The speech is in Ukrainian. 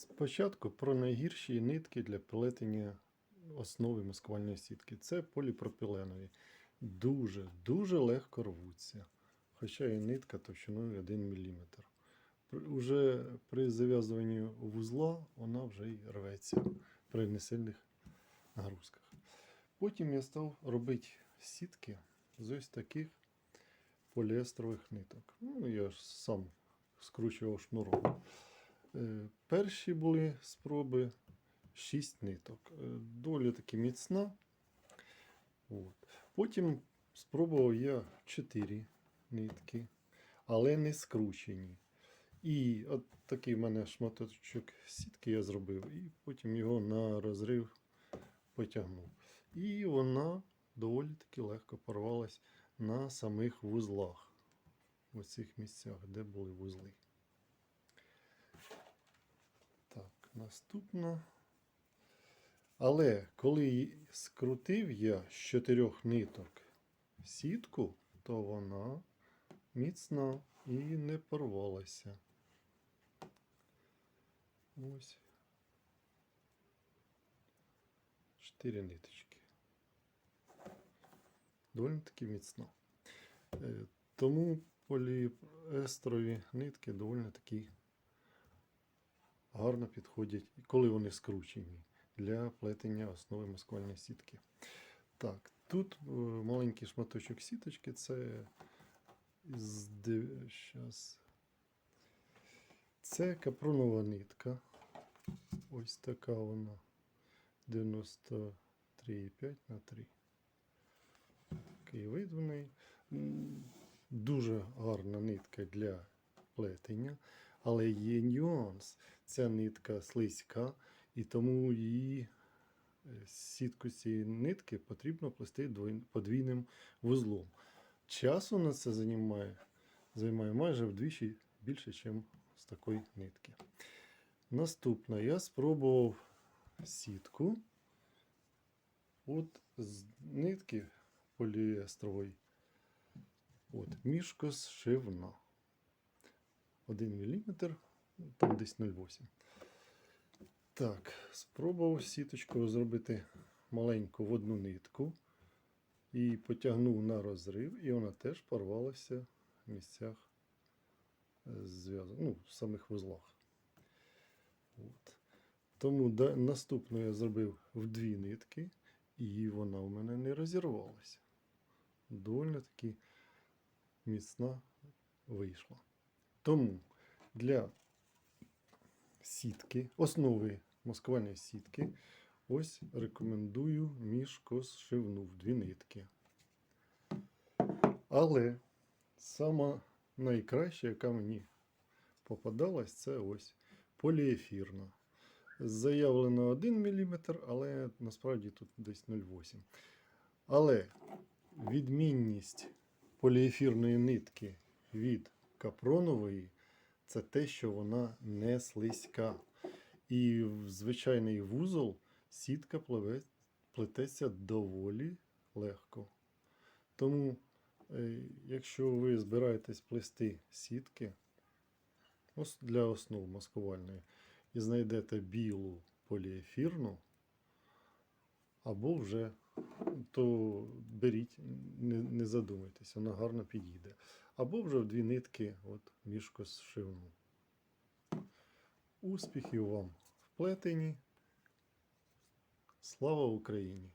Спочатку про найгірші нитки для плетення основи маскувальної сітки. Це поліпропіленові. Дуже, дуже легко рвуться. Хоча і нитка товщиною 1 мм. Уже при зав'язуванні вузла вона вже й рветься при несильних нагрузках. Потім я став робити сітки з ось таких поліестрових ниток. Ну, я ж сам скручував шнуром. Е, Перші були спроби 6 ниток. Е, Доволі таки міцна. От. Потім спробував я 4 нитки, але не скручені. І от такий в мене шматочок сітки я зробив, і потім його на розрив потягнув. І вона доволі таки легко порвалась на самих вузлах. В цих місцях, де були вузли. Так, наступна. Але коли скрутив я з чотирьох ниток сітку, то вона міцна і не порвалася. Ось. Чотири ниточки. Доволі таки міцна. Е, Тому поліестрові нитки доволі такі гарно підходять, коли вони скручені для плетення основи маскувальної сітки. Так, тут е, маленький шматочок сіточки, це щас. Це капронова нитка. Ось така вона. 93,5 на 3. Такий вид в неї. Дуже гарна нитка для плетення, але є нюанс. Ця нитка слизька, і тому її е, сітку цієї нитки потрібно плести подвійним вузлом. Часу на це займає, займає майже вдвічі більше, ніж з такої нитки. Наступне, я спробував сітку от з нитки поліестрової. От, мішкос шивна. 1 мм, там десь 0,8. Так, спробував сіточкою зробити маленьку в одну нитку і потягнув на розрив, і вона теж порвалася в місцях зв'язок, ну, в самих вузлах. От. Тому да, наступну я зробив в дві нитки, і вона у мене не розірвалася. Доволі таки міцна вийшла. Тому для сітки, основи маскувальної сітки, ось рекомендую мішкошивну в дві нитки. Але сама найкраща, яка мені попадалась, це ось поліефірна. Заявлено 1 мм, але насправді тут десь 0,8. Але відмінність поліефірної нитки від капронової це те, що вона не слизька. І в звичайний вузол сітка пливе, плететься доволі легко. Тому, е, якщо ви збираєтесь плести сітки для основ маскувальної і знайдете білу поліефірну, або вже то беріть, не, не задумайтесь, вона гарно підійде. Або вже в дві нитки от, мішко зшивну. Успіхів вам в плетені. Слава Україні!